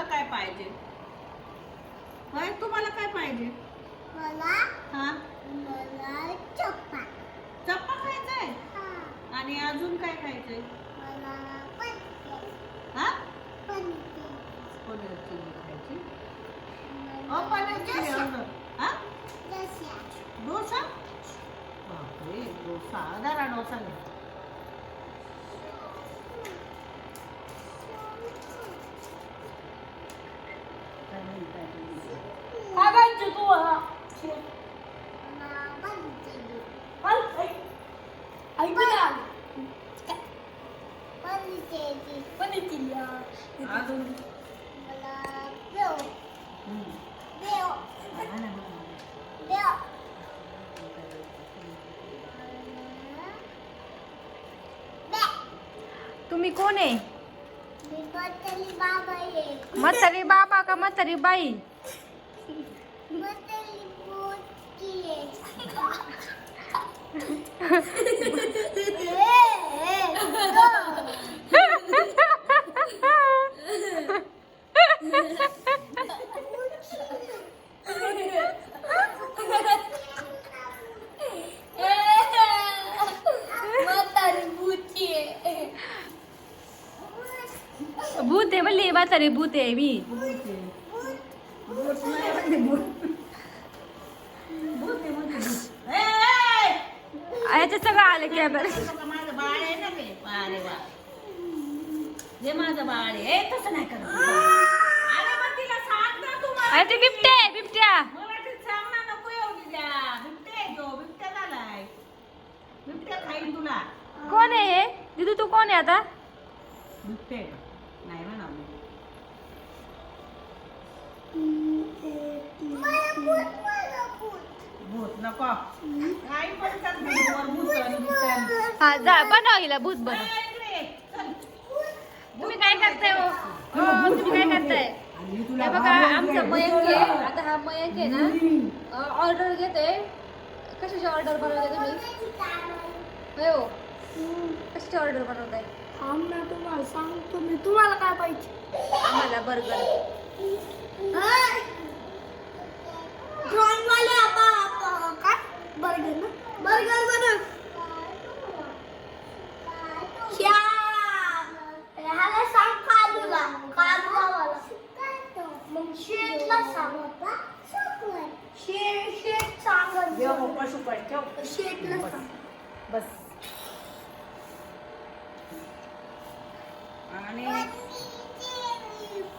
तुम्हाला काय पाहिजे? होय तुम्हाला काय पाहिजे? मला हा? मला चप्पा चप्पा खायचंय? हा. आणि अजून काय खायचंय? मला हा? पनीर. खायची. अ पनीर. हा? डोसा. बापरे डोसा. डोसा घ्या काय म्हणताय तुम्ही? काय पाहिजे तू मला पत्ते ऐक ना पत्ते पण येतील अजून मला देव हम्म. देव हा ना, हा ना. देव बे तुम्ही कोण आहे मी बत्तली बाबा आहे म्हातारी बाबा का म्हातारी बाई बत्तली पोटकी म्हातारी भूती आहे भूत आहे भूत नाही म्हणजे म्हणजे. ए, ए! याच्यात सगळं आलं कॅमेरा माझं बाळ आहे ना ते अरे वा जे माझं बाळ आहे. ए, तसं नाही करत. अरे मग तिला सांग ना तू अरे ते बिबट्या आहे बिबट्या. मराठीत सांग ना नको एवढी द्या बिबट्या आहे तो बिबट्या झालाय. बिबट्या खाईल तुला. कोण आहे हे? दिदू तू कोण आहे आता? बिबट्या आहे. नाही म्हणा हा जा बनव हिला भूत बनव इकडे, चल. तुम्ही काय करताय हो? हो, तुम्ही काय करताय? हे बघा आमचा मयंक आहे. आता हा मयंक आहे ना ऑर्डर घेते कशाची ऑर्डर बनवताय तुम्ही? होय हो. कशाची ऑर्डर बनवताय? थांब ना तुम्हाला सांगतो मी. तुम्हाला काय पाहिजे? आम्हाला बर्गर ठेव मोकळ सुकळ ठेव. बस. आणि